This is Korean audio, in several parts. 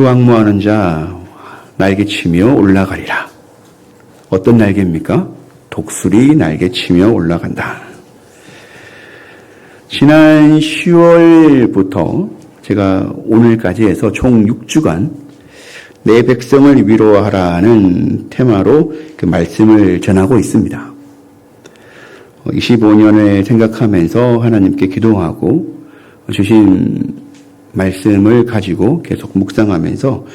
주황무하는 자 날개 치며 올라가리라. 어떤 날개입니까? 독수리 날개 치며 올라간다. 지난 10월부터 제가 오늘까지 해서 총 6주간 내 백성을 위로하라는 테마로 그 말씀을 전하고 있습니다. 25년을 생각하면서 하나님께 기도하고 주신 말씀을 가지고 계속 묵상하면서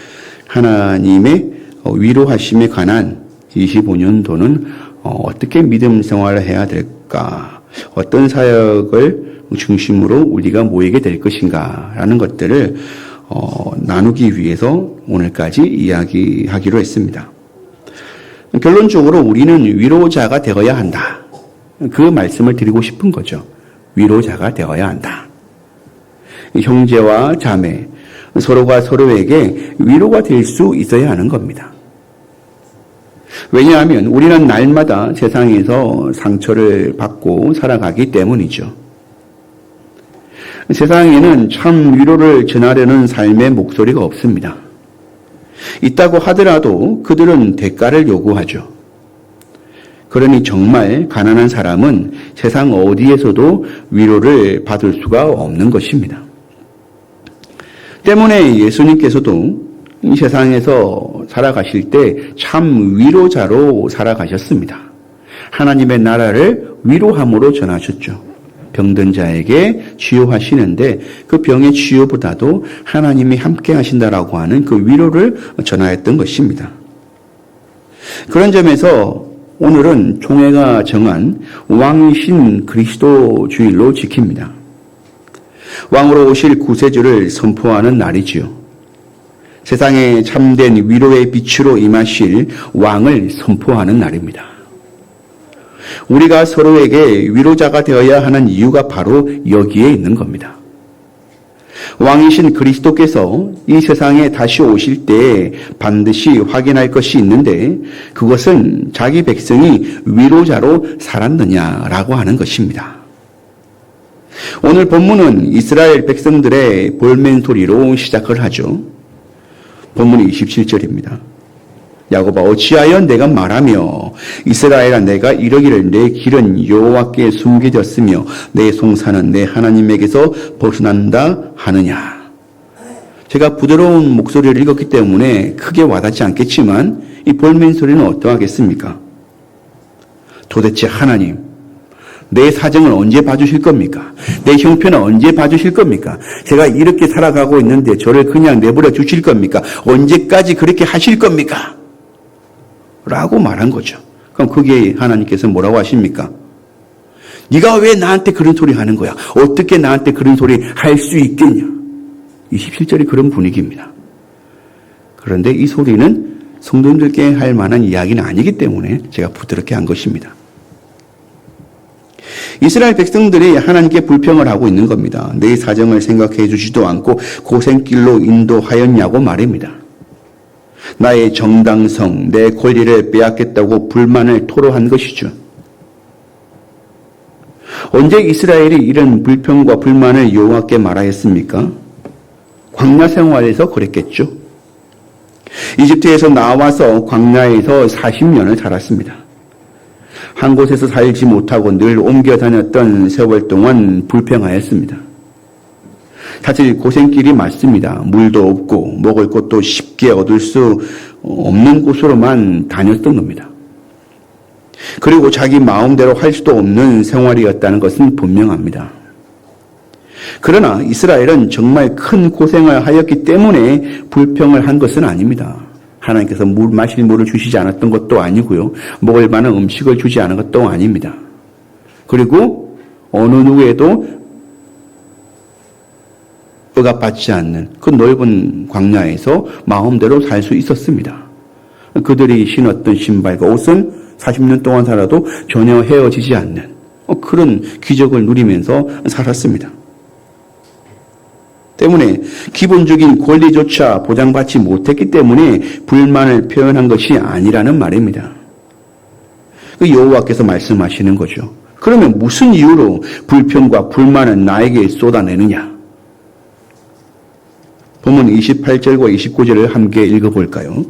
하나님의 위로하심에 관한 25년도는 어떻게 믿음 생활을 해야 될까? 어떤 사역을 중심으로 우리가 모이게 될 것인가 라는 것들을 어, 나누기 위해서 오늘까지 이야기하기로 했습니다. 결론적으로 우리는 위로자가 되어야 한다. 그 말씀을 드리고 싶은 거죠. 위로자가 되어야 한다. 형제와 자매, 서로가 서로에게 위로가 될 수 있어야 하는 겁니다. 왜냐하면 우리는 날마다 세상에서 상처를 받고 살아가기 때문이죠. 세상에는 참 위로를 전하려는 삶의 목소리가 없습니다. 있다고 하더라도 그들은 대가를 요구하죠. 그러니 정말 가난한 사람은 세상 어디에서도 위로를 받을 수가 없는 것입니다. 때문에 예수님께서도 이 세상에서 살아가실 때 참 위로자로 살아가셨습니다. 하나님의 나라를 위로함으로 전하셨죠. 병든 자에게 치유하시는데 그 병의 치유보다도 하나님이 함께 하신다라고 하는 그 위로를 전하였던 것입니다. 그런 점에서 오늘은 총회가 정한 왕이신 그리스도 주일로 지킵니다. 왕으로 오실 구세주를 선포하는 날이지요. 세상에 참된 위로의 빛으로 임하실 왕을 선포하는 날입니다. 우리가 서로에게 위로자가 되어야 하는 이유가 바로 여기에 있는 겁니다. 왕이신 그리스도께서 이 세상에 다시 오실 때 반드시 확인할 것이 있는데 그것은 자기 백성이 위로자로 살았느냐라고 하는 것입니다. 오늘 본문은 이스라엘 백성들의 볼멘 소리로 시작을 하죠. 본문이 27절입니다. 야곱아 어찌하여 내가 말하며 이스라엘아 내가 이러기를 내 길은 여호와께 숨겨졌으며 내 송사는 내 하나님에게서 벗어난다 하느냐. 제가 부드러운 목소리를 읽었기 때문에 크게 와닿지 않겠지만 이 볼멘 소리는 어떠하겠습니까? 도대체 하나님 내 사정을 언제 봐주실 겁니까? 내 형편을 언제 봐주실 겁니까? 제가 이렇게 살아가고 있는데 저를 그냥 내버려 주실 겁니까? 언제까지 그렇게 하실 겁니까? 라고 말한 거죠. 그럼 그게 하나님께서 뭐라고 하십니까? 네가 왜 나한테 그런 소리 하는 거야? 어떻게 나한테 그런 소리 할 수 있겠냐? 27절이 그런 분위기입니다. 그런데 이 소리는 성도님들께 할 만한 이야기는 아니기 때문에 제가 부드럽게 한 것입니다. 이스라엘 백성들이 하나님께 불평을 하고 있는 겁니다. 내 사정을 생각해 주지도 않고 고생길로 인도하였냐고 말입니다. 나의 정당성, 내 권리를 빼앗겠다고 불만을 토로한 것이죠. 언제 이스라엘이 이런 불평과 불만을 여호와께 말하였습니까? 광야 생활에서 그랬겠죠. 이집트에서 나와서 광야에서 40년을 살았습니다. 한 곳에서 살지 못하고 늘 옮겨 다녔던 세월 동안 불평하였습니다. 사실 고생길이 맞습니다. 물도 없고 먹을 것도 쉽게 얻을 수 없는 곳으로만 다녔던 겁니다. 그리고 자기 마음대로 할 수도 없는 생활이었다는 것은 분명합니다. 그러나 이스라엘은 정말 큰 고생을 하였기 때문에 불평을 한 것은 아닙니다. 하나님께서 물 마실 물을 주시지 않았던 것도 아니고요. 먹을 만한 음식을 주지 않은 것도 아닙니다. 그리고 어느 누구에도 억압받지 않는 그 넓은 광야에서 마음대로 살 수 있었습니다. 그들이 신었던 신발과 옷은 40년 동안 살아도 전혀 헤어지지 않는 그런 기적을 누리면서 살았습니다. 때문에 기본적인 권리조차 보장받지 못했기 때문에 불만을 표현한 것이 아니라는 말입니다. 그 여호와께서 말씀하시는 거죠. 그러면 무슨 이유로 불평과 불만을 나에게 쏟아내느냐? 본문 28절과 29절을 함께 읽어볼까요?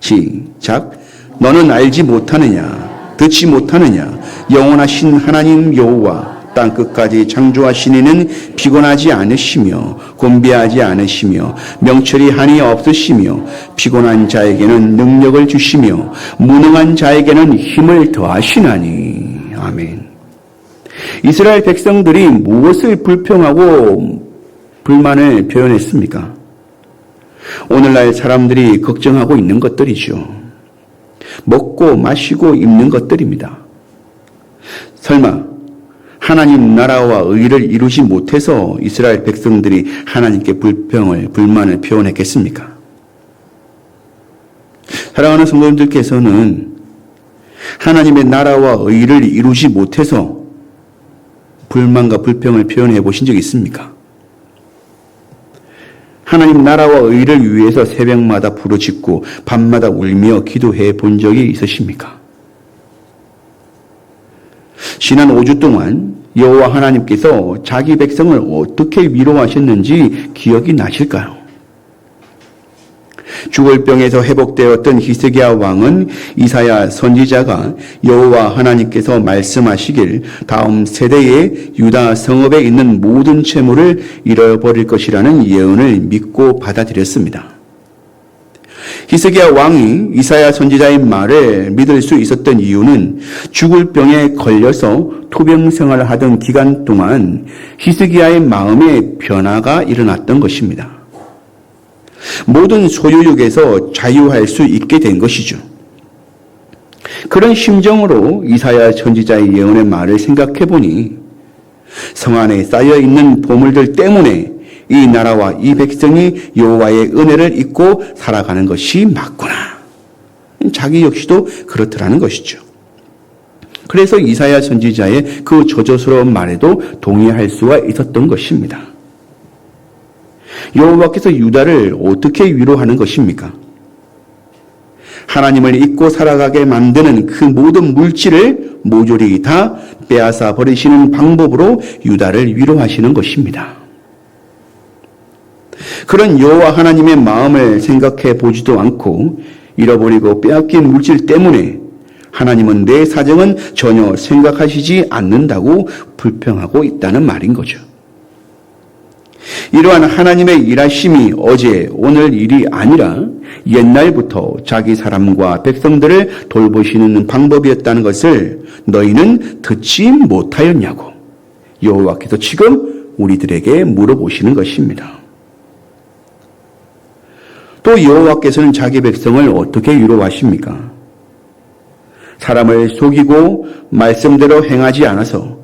시작. 너는 알지 못하느냐, 듣지 못하느냐, 영원하신 하나님 여호와 땅 끝까지 창조하신 이는 피곤하지 않으시며 곤비하지 않으시며 명철이 한이 없으시며 피곤한 자에게는 능력을 주시며 무능한 자에게는 힘을 더하시나니 아멘. 이스라엘 백성들이 무엇을 불평하고 불만을 표현했습니까? 오늘날 사람들이 걱정하고 있는 것들이죠. 먹고 마시고 입는 것들입니다. 설마 하나님 나라와 의를 이루지 못해서 이스라엘 백성들이 하나님께 불평을 불만을 표현했겠습니까? 사랑하는 성도님들께서는 하나님의 나라와 의를 이루지 못해서 불만과 불평을 표현해 보신 적 있습니까? 하나님 나라와 의를 위해서 새벽마다 부르짖고 밤마다 울며 기도해 본 적이 있으십니까? 지난 5주 동안 여호와 하나님께서 자기 백성을 어떻게 위로하셨는지 기억이 나실까요? 죽을 병에서 회복되었던 히스기야 왕은 이사야 선지자가 여호와 하나님께서 말씀하시길 다음 세대의 유다 성읍에 있는 모든 채무를 잃어버릴 것이라는 예언을 믿고 받아들였습니다. 히스기야 왕이 이사야 선지자의 말을 믿을 수 있었던 이유는 죽을 병에 걸려서 투병 생활을 하던 기간 동안 히스기야의 마음에 변화가 일어났던 것입니다. 모든 소유욕에서 자유할 수 있게 된 것이죠. 그런 심정으로 이사야 선지자의 예언의 말을 생각해 보니 성 안에 쌓여 있는 보물들 때문에 이 나라와 이 백성이 여호와의 은혜를 잊고 살아가는 것이 맞구나. 자기 역시도 그렇더라는 것이죠. 그래서 이사야 선지자의 그 저조스러운 말에도 동의할 수가 있었던 것입니다. 여호와께서 유다를 어떻게 위로하는 것입니까? 하나님을 잊고 살아가게 만드는 그 모든 물질을 모조리 다 빼앗아 버리시는 방법으로 유다를 위로하시는 것입니다. 그런 여호와 하나님의 마음을 생각해 보지도 않고 잃어버리고 빼앗긴 물질 때문에 하나님은 내 사정은 전혀 생각하시지 않는다고 불평하고 있다는 말인 거죠. 이러한 하나님의 일하심이 어제 오늘 일이 아니라 옛날부터 자기 사람과 백성들을 돌보시는 방법이었다는 것을 너희는 듣지 못하였냐고 여호와께서 지금 우리들에게 물어보시는 것입니다. 또 여호와께서는 자기 백성을 어떻게 위로하십니까? 사람을 속이고 말씀대로 행하지 않아서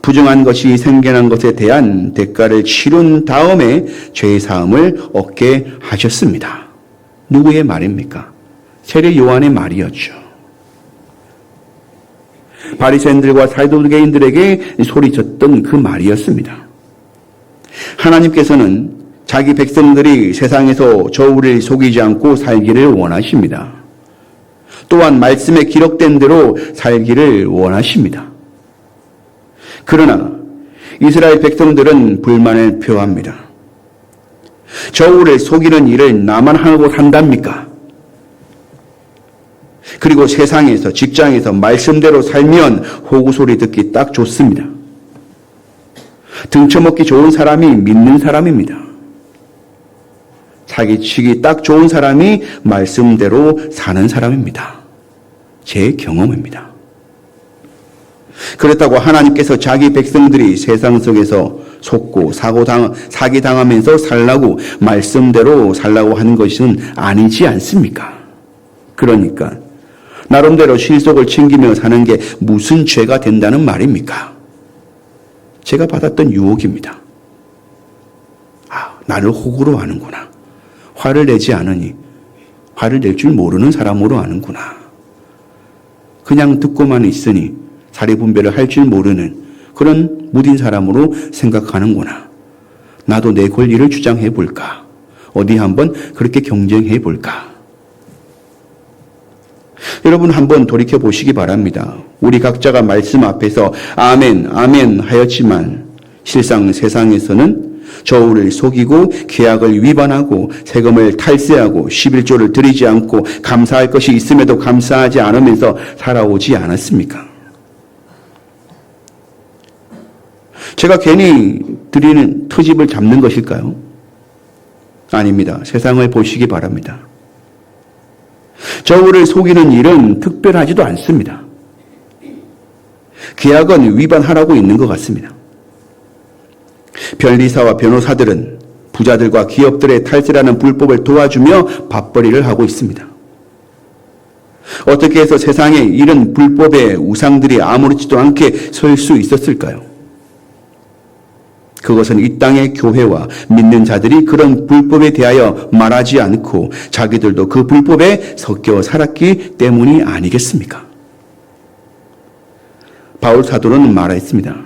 부정한 것이 생겨난 것에 대한 대가를 치른 다음에 죄 사함을 얻게 하셨습니다. 누구의 말입니까? 세례 요한의 말이었죠. 바리새인들과 사도개인들에게 소리쳤던 그 말이었습니다. 하나님께서는 자기 백성들이 세상에서 저울을 속이지 않고 살기를 원하십니다. 또한 말씀에 기록된 대로 살기를 원하십니다. 그러나 이스라엘 백성들은 불만을 표합니다. 저울을 속이는 일을 나만 하고 산답니까? 그리고 세상에서 직장에서 말씀대로 살면 호구 소리 듣기 딱 좋습니다. 등쳐먹기 좋은 사람이 믿는 사람입니다. 사기치기 딱 좋은 사람이 말씀대로 사는 사람입니다. 제 경험입니다. 그렇다고 하나님께서 자기 백성들이 세상 속에서 속고 사고 당 사기 당하면서 살라고 말씀대로 살라고 하는 것은 아니지 않습니까? 그러니까 나름대로 실속을 챙기며 사는 게 무슨 죄가 된다는 말입니까? 제가 받았던 유혹입니다. 아, 나를 호구로 하는구나. 화를 내지 않으니 화를 낼 줄 모르는 사람으로 아는구나. 그냥 듣고만 있으니 자리 분별을 할 줄 모르는 그런 무딘 사람으로 생각하는구나. 나도 내 권리를 주장해 볼까? 어디 한번 그렇게 경쟁해 볼까? 여러분 한번 돌이켜 보시기 바랍니다. 우리 각자가 말씀 앞에서 아멘, 아멘 하였지만 실상 세상에서는 저울을 속이고 계약을 위반하고 세금을 탈세하고 11조를 드리지 않고 감사할 것이 있음에도 감사하지 않으면서 살아오지 않았습니까? 제가 괜히 드리는 트집을 잡는 것일까요? 아닙니다. 세상을 보시기 바랍니다. 저울을 속이는 일은 특별하지도 않습니다. 계약은 위반하라고 있는 것 같습니다. 변리사와 변호사들은 부자들과 기업들의 탈세라는 불법을 도와주며 밥벌이를 하고 있습니다. 어떻게 해서 세상에 이런 불법의 우상들이 아무렇지도 않게 설 수 있었을까요? 그것은 이 땅의 교회와 믿는 자들이 그런 불법에 대하여 말하지 않고 자기들도 그 불법에 섞여 살았기 때문이 아니겠습니까? 바울 사도는 말했습니다.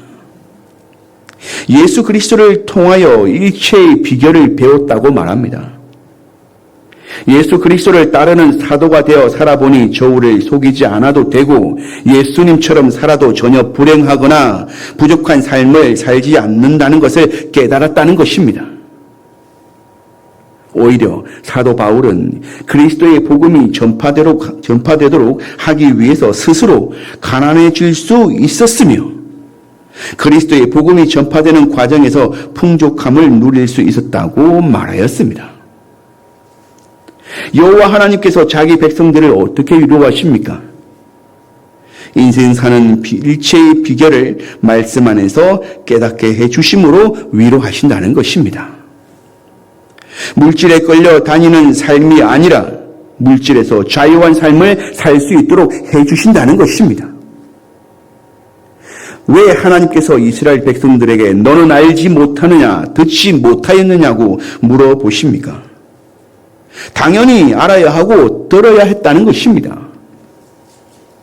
예수 그리스도를 통하여 일체의 비결을 배웠다고 말합니다. 예수 그리스도를 따르는 사도가 되어 살아보니 저울을 속이지 않아도 되고 예수님처럼 살아도 전혀 불행하거나 부족한 삶을 살지 않는다는 것을 깨달았다는 것입니다. 오히려 사도 바울은 그리스도의 복음이 전파되도록, 하기 위해서 스스로 가난해질 수 있었으며 그리스도의 복음이 전파되는 과정에서 풍족함을 누릴 수 있었다고 말하였습니다. 여호와 하나님께서 자기 백성들을 어떻게 위로하십니까? 인생 사는 일체의 비결을 말씀 안에서 깨닫게 해 주심으로 위로하신다는 것입니다. 물질에 끌려 다니는 삶이 아니라 물질에서 자유한 삶을 살 수 있도록 해 주신다는 것입니다. 왜 하나님께서 이스라엘 백성들에게 너는 알지 못하느냐, 듣지 못하였느냐고 물어보십니까? 당연히 알아야 하고 들어야 했다는 것입니다.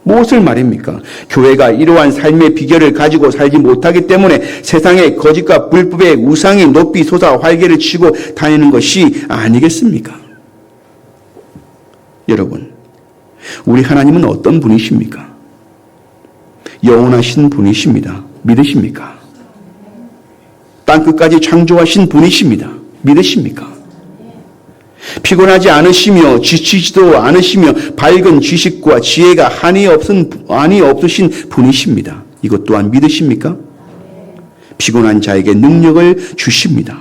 무엇을 말입니까? 교회가 이러한 삶의 비결을 가지고 살지 못하기 때문에 세상의 거짓과 불법의 우상이 높이 솟아 활개를 치고 다니는 것이 아니겠습니까? 여러분, 우리 하나님은 어떤 분이십니까? 영원하신 분이십니다. 믿으십니까? 땅 끝까지 창조하신 분이십니다. 믿으십니까? 피곤하지 않으시며 지치지도 않으시며 밝은 지식과 지혜가 한이 없은 한이 없으신 분이십니다. 이것 또한 믿으십니까? 피곤한 자에게 능력을 주십니다.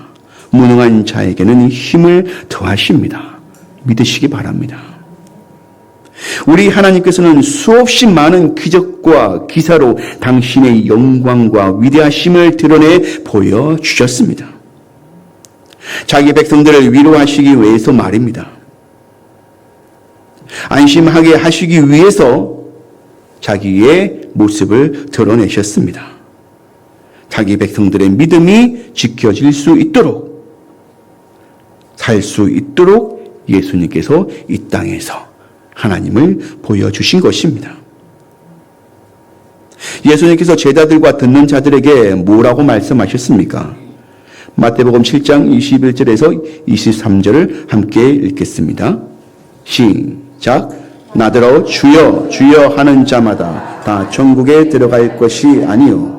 무능한 자에게는 힘을 더하십니다. 믿으시기 바랍니다. 우리 하나님께서는 수없이 많은 기적과 기사로 당신의 영광과 위대하심을 드러내 보여주셨습니다. 자기 백성들을 위로하시기 위해서 말입니다. 안심하게 하시기 위해서 자기의 모습을 드러내셨습니다. 자기 백성들의 믿음이 지켜질 수 있도록 살 수 있도록 예수님께서 이 땅에서 하나님을 보여주신 것입니다. 예수님께서 제자들과 듣는 자들에게 뭐라고 말씀하셨습니까? 마태복음 7장 21절에서 23절을 함께 읽겠습니다. 시작. 나더러 주여 주여 하는 자마다 다 천국에 들어갈 것이 아니요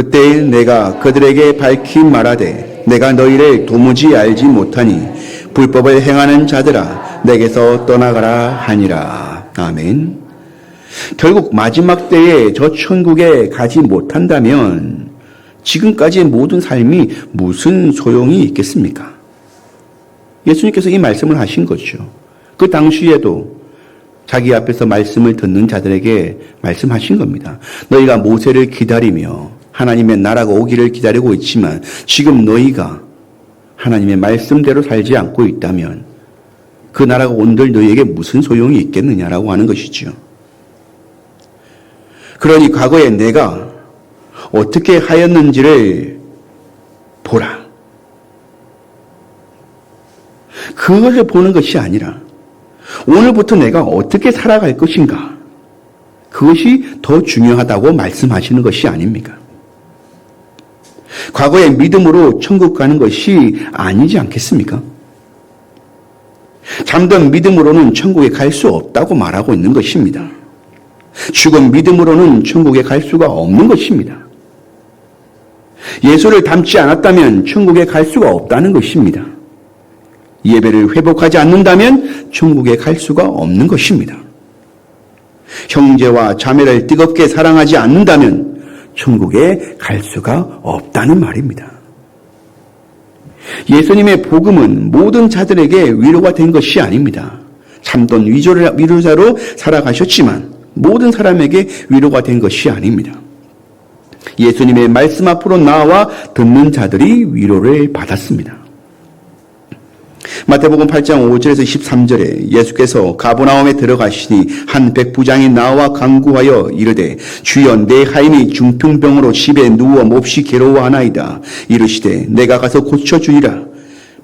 그때 내가 그들에게 밝히 말하되 내가 너희를 도무지 알지 못하니 불법을 행하는 자들아 내게서 떠나가라 하니라. 아멘. 결국 마지막 때에 저 천국에 가지 못한다면 지금까지의 모든 삶이 무슨 소용이 있겠습니까? 예수님께서 이 말씀을 하신 거죠. 그 당시에도 자기 앞에서 말씀을 듣는 자들에게 말씀하신 겁니다. 너희가 모세를 기다리며 하나님의 나라가 오기를 기다리고 있지만 지금 너희가 하나님의 말씀대로 살지 않고 있다면 그 나라가 온들 너희에게 무슨 소용이 있겠느냐라고 하는 것이지요. 그러니 과거에 내가 어떻게 하였는지를 보라. 그것을 보는 것이 아니라 오늘부터 내가 어떻게 살아갈 것인가. 그것이 더 중요하다고 말씀하시는 것이 아닙니까? 과거의 믿음으로 천국 가는 것이 아니지 않겠습니까? 잠든 믿음으로는 천국에 갈 수 없다고 말하고 있는 것입니다. 죽은 믿음으로는 천국에 갈 수가 없는 것입니다. 예수를 닮지 않았다면 천국에 갈 수가 없다는 것입니다. 예배를 회복하지 않는다면 천국에 갈 수가 없는 것입니다. 형제와 자매를 뜨겁게 사랑하지 않는다면 천국에 갈 수가 없다는 말입니다. 예수님의 복음은 모든 자들에게 위로가 된 것이 아닙니다. 참돈 위로자로 살아가셨지만 모든 사람에게 위로가 된 것이 아닙니다. 예수님의 말씀 앞으로 나와 듣는 자들이 위로를 받았습니다. 마태복음 8장 5절에서 13절에 예수께서 가보나움에 들어가시니 한 백부장이 나와 강구하여 이르되 주여 내 하인이 중풍병으로 집에 누워 몹시 괴로워하나이다. 이르시되 내가 가서 고쳐주리라.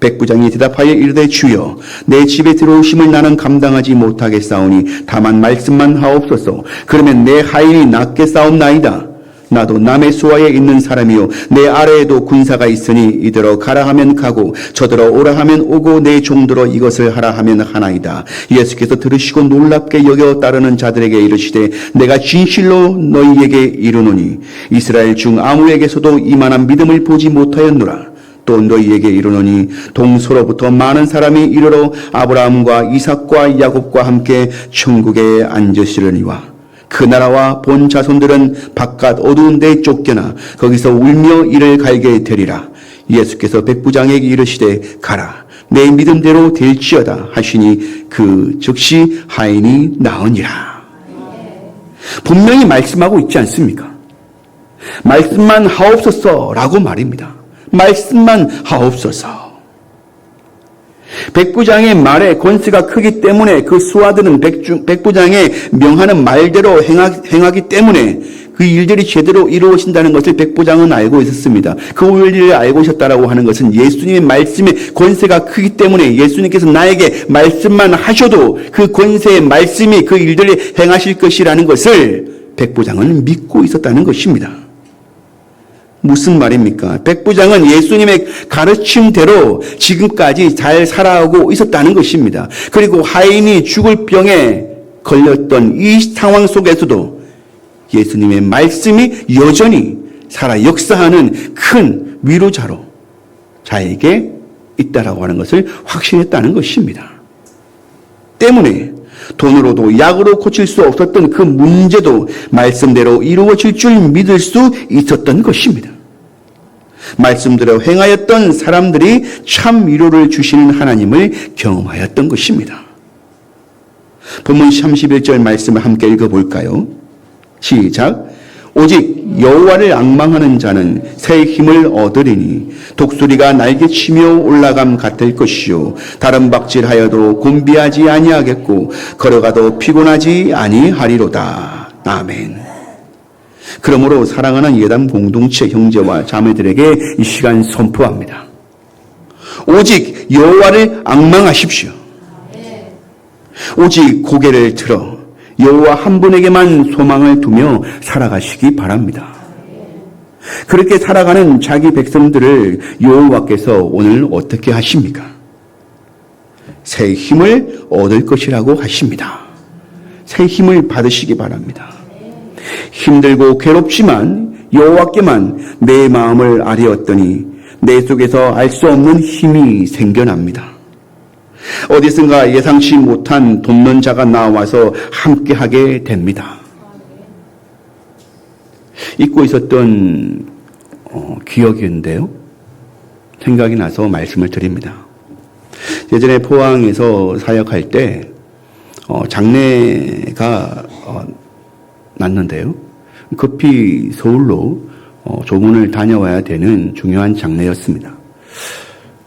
백부장이 대답하여 이르되 주여 내 집에 들어오심을 나는 감당하지 못하겠사오니 다만 말씀만 하옵소서. 그러면 내 하인이 낫게 싸움나이다 나도 남의 수하에 있는 사람이요. 내 아래에도 군사가 있으니 이들어 가라 하면 가고 저들어 오라 하면 오고 내 종들어 이것을 하라 하면 하나이다. 예수께서 들으시고 놀랍게 여겨 따르는 자들에게 이르시되 내가 진실로 너희에게 이르노니 이스라엘 중 아무에게서도 이만한 믿음을 보지 못하였노라. 또 너희에게 이르노니 동서로부터 많은 사람이 이르러 아브라함과 이삭과 야곱과 함께 천국에 앉으시려니와 그 나라와 본 자손들은 바깥 어두운 데 쫓겨나 거기서 울며 이를 갈게 되리라. 예수께서 백부장에게 이르시되 가라. 내 믿음대로 될지어다 하시니 그 즉시 하인이 나으니라. 분명히 말씀하고 있지 않습니까? 말씀만 하옵소서라고 말입니다. 말씀만 하옵소서. 백부장의 말에 권세가 크기 때문에 그 수하들은 백부장의 명하는 말대로 행하, 행하기 때문에 그 일들이 제대로 이루어진다는 것을 백부장은 알고 있었습니다. 그 원리를 알고 있었다라고 하는 것은 예수님의 말씀의 권세가 크기 때문에 예수님께서 나에게 말씀만 하셔도 그 권세의 말씀이 그 일들을 행하실 것이라는 것을 백부장은 믿고 있었다는 것입니다. 무슨 말입니까? 백부장은 예수님의 가르침대로 지금까지 잘 살아오고 있었다는 것입니다. 그리고 하인이 죽을 병에 걸렸던 이 상황 속에서도 예수님의 말씀이 여전히 살아 역사하는 큰 위로자로 자에게 있다라고 하는 것을 확신했다는 것입니다. 때문에 돈으로도 약으로 고칠 수 없었던 그 문제도 말씀대로 이루어질 줄 믿을 수 있었던 것입니다. 말씀대로 행하였던 사람들이 참 위로를 주시는 하나님을 경험하였던 것입니다. 본문 31절 말씀을 함께 읽어볼까요? 시작. 오직 여호와를 악망하는 자는 새 힘을 얻으리니 독수리가 날개치며 올라감 같을 것이요 다른 박질하여도 곤비하지 아니하겠고 걸어가도 피곤하지 아니하리로다. 아멘. 그러므로 사랑하는 예담 공동체 형제와 자매들에게 이 시간 선포합니다. 오직 여호와를 악망하십시오. 오직 고개를 들어 여호와 한 분에게만 소망을 두며 살아가시기 바랍니다. 그렇게 살아가는 자기 백성들을 여호와께서 오늘 어떻게 하십니까? 새 힘을 얻을 것이라고 하십니다. 새 힘을 받으시기 바랍니다. 힘들고 괴롭지만 여호와께만 내 마음을 아뢰었더니 내 속에서 알 수 없는 힘이 생겨납니다. 어디선가 예상치 못한 돕는 자가 나와서 함께하게 됩니다. 잊고 있었던 어, 기억인데요. 생각이 나서 말씀을 드립니다. 예전에 포항에서 사역할 때 어, 장례가 어, 났는데요. 급히 서울로 어, 조문을 다녀와야 되는 중요한 장례였습니다.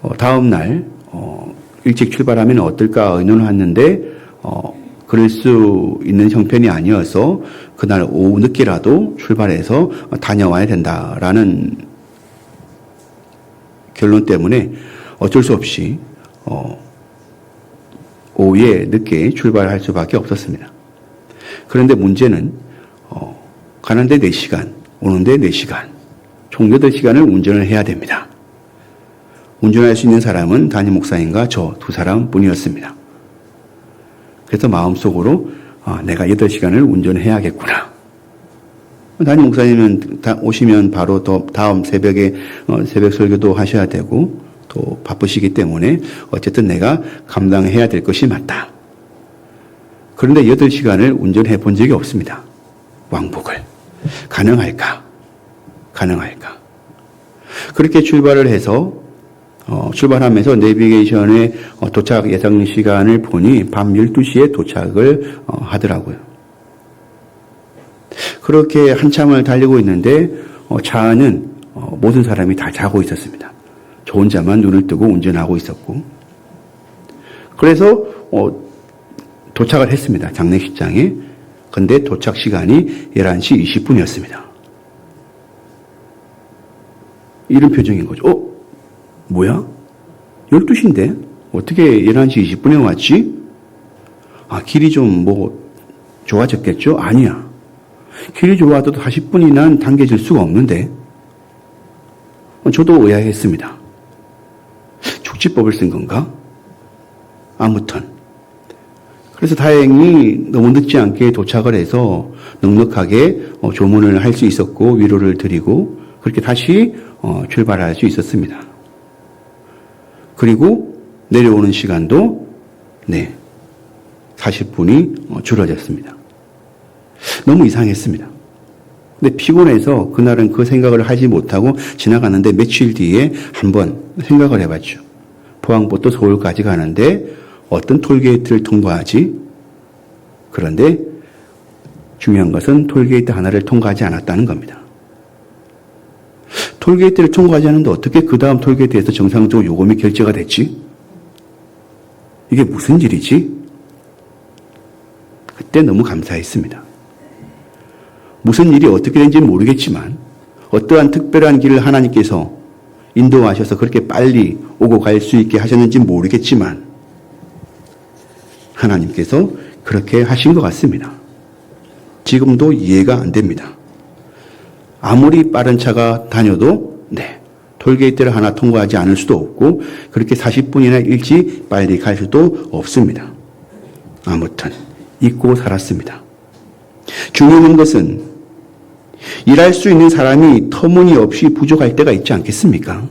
어, 다음 날 어, 일찍 출발하면 어떨까 의논했는데 어, 그럴 수 있는 형편이 아니어서 그날 오후 늦게라도 출발해서 다녀와야 된다라는 결론 때문에 어쩔 수 없이 어, 오후에 늦게 출발할 수밖에 없었습니다. 그런데 문제는 어, 가는데 4시간, 오는데 4시간, 총 8시간을 운전을 해야 됩니다. 운전할 수 있는 사람은 담임 목사님과 저 두 사람 뿐이었습니다. 그래서 마음속으로 아, 내가 8시간을 운전해야겠구나. 담임 목사님은 다 오시면 바로 또 다음 새벽에 어, 새벽 설교도 하셔야 되고 또 바쁘시기 때문에 어쨌든 내가 감당해야 될 것이 맞다. 그런데 8시간을 운전해 본 적이 없습니다. 왕복을. 가능할까? 가능할까? 그렇게 출발을 해서 어, 출발하면서 내비게이션의 어, 도착 예상 시간을 보니 밤 12시에 도착을 어, 하더라고요. 그렇게 한참을 달리고 있는데 어, 차 안은 어, 모든 사람이 다 자고 있었습니다. 저 혼자만 눈을 뜨고 운전하고 있었고 그래서 어, 도착을 했습니다. 장례식장에. 근데 도착 시간이 11시 20분이었습니다. 이런 표정인 거죠. 어? 뭐야? 12시인데? 어떻게 11시 20분에 왔지? 아, 길이 좀 뭐 좋아졌겠죠? 아니야. 길이 좋아도 40분이나 당겨질 수가 없는데. 저도 의아했습니다. 축지법을 쓴 건가? 아무튼. 그래서 다행히 너무 늦지 않게 도착을 해서 넉넉하게 어, 조문을 할 수 있었고 위로를 드리고 그렇게 다시 어, 출발할 수 있었습니다. 그리고 내려오는 시간도 네 40분이 어, 줄어졌습니다. 너무 이상했습니다. 근데 피곤해서 그날은 그 생각을 하지 못하고 지나갔는데 며칠 뒤에 한번 생각을 해봤죠. 포항부터 서울까지 가는데 어떤 톨게이트를 통과하지? 그런데 중요한 것은 톨게이트 하나를 통과하지 않았다는 겁니다. 톨게이트를 통과하지 않는데 어떻게 그 다음 톨게이트에서 정상적으로 요금이 결제가 됐지? 이게 무슨 일이지? 그때 너무 감사했습니다. 무슨 일이 어떻게 된지는 모르겠지만 어떠한 특별한 길을 하나님께서 인도하셔서 그렇게 빨리 오고 갈 수 있게 하셨는지 모르겠지만 하나님께서 그렇게 하신 것 같습니다. 지금도 이해가 안 됩니다. 아무리 빠른 차가 다녀도 네 톨게이트를 하나 통과하지 않을 수도 없고 그렇게 40분이나 일찍 빨리 갈 수도 없습니다. 아무튼 잊고 살았습니다. 중요한 것은 일할 수 있는 사람이 터무니없이 부족할 때가 있지 않겠습니까?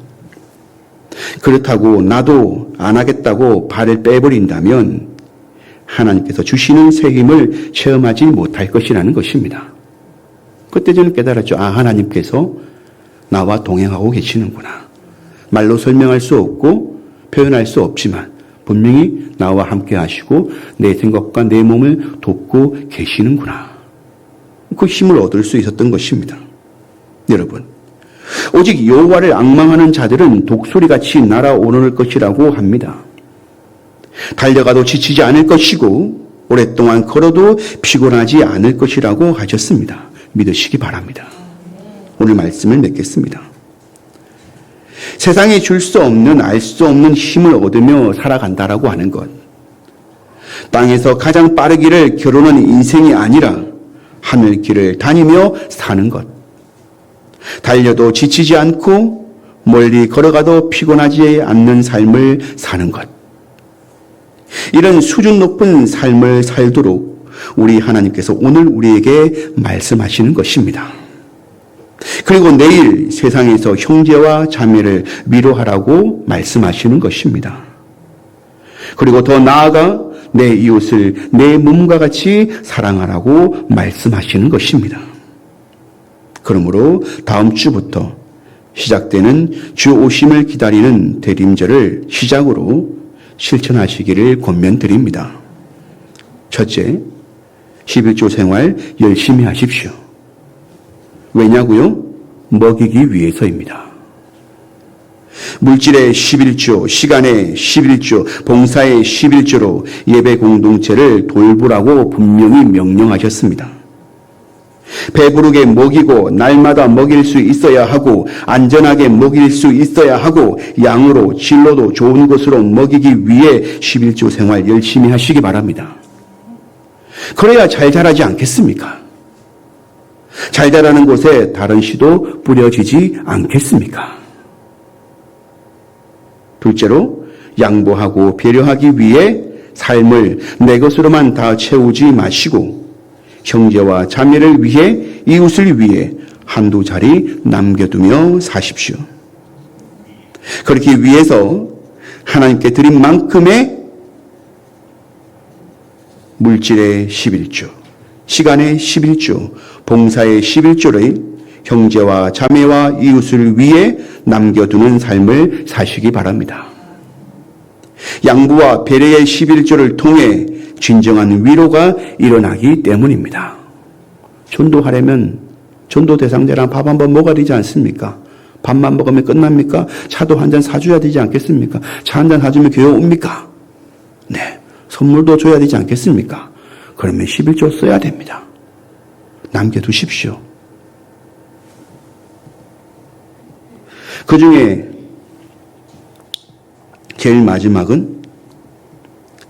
그렇다고 나도 안 하겠다고 발을 빼버린다면 하나님께서 주시는 새 힘을 체험하지 못할 것이라는 것입니다. 그때 저는 깨달았죠. 아, 하나님께서 나와 동행하고 계시는구나. 말로 설명할 수 없고 표현할 수 없지만 분명히 나와 함께 하시고 내 생각과 내 몸을 돕고 계시는구나. 그 힘을 얻을 수 있었던 것입니다. 여러분, 오직 여호와를 악망하는 자들은 독소리같이 날아오를 것이라고 합니다. 달려가도 지치지 않을 것이고 오랫동안 걸어도 피곤하지 않을 것이라고 하셨습니다. 믿으시기 바랍니다. 오늘 말씀을 맺겠습니다. 세상에 줄 수 없는 알 수 없는 힘을 얻으며 살아간다라고 하는 것. 땅에서 가장 빠르기를 결혼은 인생이 아니라 하늘 길을 다니며 사는 것. 달려도 지치지 않고 멀리 걸어가도 피곤하지 않는 삶을 사는 것. 이런 수준 높은 삶을 살도록 우리 하나님께서 오늘 우리에게 말씀하시는 것입니다. 그리고 내일 세상에서 형제와 자매를 위로하라고 말씀하시는 것입니다. 그리고 더 나아가 내 이웃을 내 몸과 같이 사랑하라고 말씀하시는 것입니다. 그러므로 다음 주부터 시작되는 주 오심을 기다리는 대림절을 시작으로 실천하시기를 권면드립니다. 첫째, 11조 생활 열심히 하십시오. 왜냐고요? 먹이기 위해서입니다. 물질의 11조, 시간의 11조, 봉사의 11조로 예배 공동체를 돌보라고 분명히 명령하셨습니다. 배부르게 먹이고 날마다 먹일 수 있어야 하고 안전하게 먹일 수 있어야 하고 양으로 질로도 좋은 것으로 먹이기 위해 11조 생활 열심히 하시기 바랍니다. 그래야 잘 자라지 않겠습니까? 잘 자라는 곳에 다른 씨도 뿌려지지 않겠습니까? 둘째로 양보하고 배려하기 위해 삶을 내 것으로만 다 채우지 마시고 형제와 자매를 위해 이웃을 위해 한두 자리 남겨두며 사십시오. 그렇게 위해서 하나님께 드린 만큼의 물질의 11조, 시간의 11조, 봉사의 11조를 형제와 자매와 이웃을 위해 남겨두는 삶을 사시기 바랍니다. 양부와 배려의 11조를 통해 진정한 위로가 일어나기 때문입니다. 전도하려면 전도 대상자랑 밥 한 번 먹어야 되지 않습니까? 밥만 먹으면 끝납니까? 차도 한 잔 사줘야 되지 않겠습니까? 차 한 잔 사주면 교회 옵니까? 네. 선물도 줘야 되지 않겠습니까? 그러면 11조 써야 됩니다. 남겨두십시오. 그 중에 제일 마지막은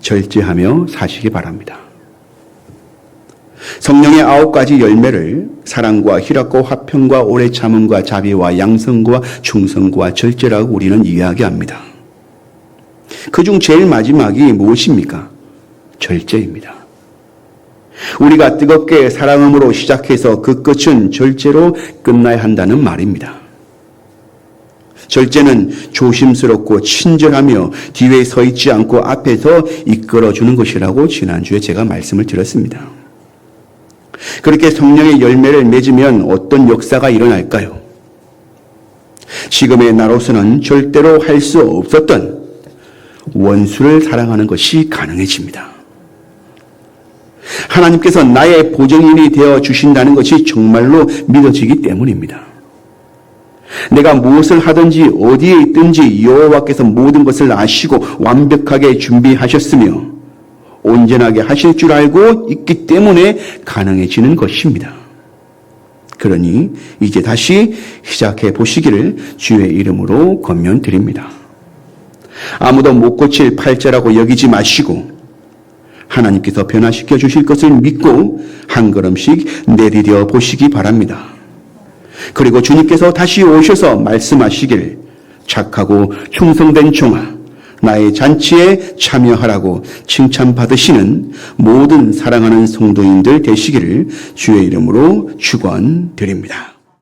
절제하며 사시기 바랍니다. 성령의 아홉 가지 열매를 사랑과 희락과 화평과 오래 참음과 자비와 양성과 충성과 절제라고 우리는 이야기합니다. 그중 제일 마지막이 무엇입니까? 절제입니다. 우리가 뜨겁게 사랑함으로 시작해서 그 끝은 절제로 끝나야 한다는 말입니다. 절제는 조심스럽고 친절하며 뒤에 서 있지 않고 앞에서 이끌어주는 것이라고 지난주에 제가 말씀을 드렸습니다. 그렇게 성령의 열매를 맺으면 어떤 역사가 일어날까요? 지금의 나로서는 절대로 할 수 없었던 원수를 사랑하는 것이 가능해집니다. 하나님께서 나의 보정인이 되어 주신다는 것이 정말로 믿어지기 때문입니다. 내가 무엇을 하든지 어디에 있든지 여호와께서 모든 것을 아시고 완벽하게 준비하셨으며 온전하게 하실 줄 알고 있기 때문에 가능해지는 것입니다. 그러니 이제 다시 시작해 보시기를 주의 이름으로 권면드립니다. 아무도 못 고칠 팔자라고 여기지 마시고 하나님께서 변화시켜 주실 것을 믿고 한 걸음씩 내디뎌 보시기 바랍니다. 그리고 주님께서 다시 오셔서 말씀하시길 착하고 충성된 종아 나의 잔치에 참여하라고 칭찬받으시는 모든 사랑하는 성도인들 되시기를 주의 이름으로 축원드립니다.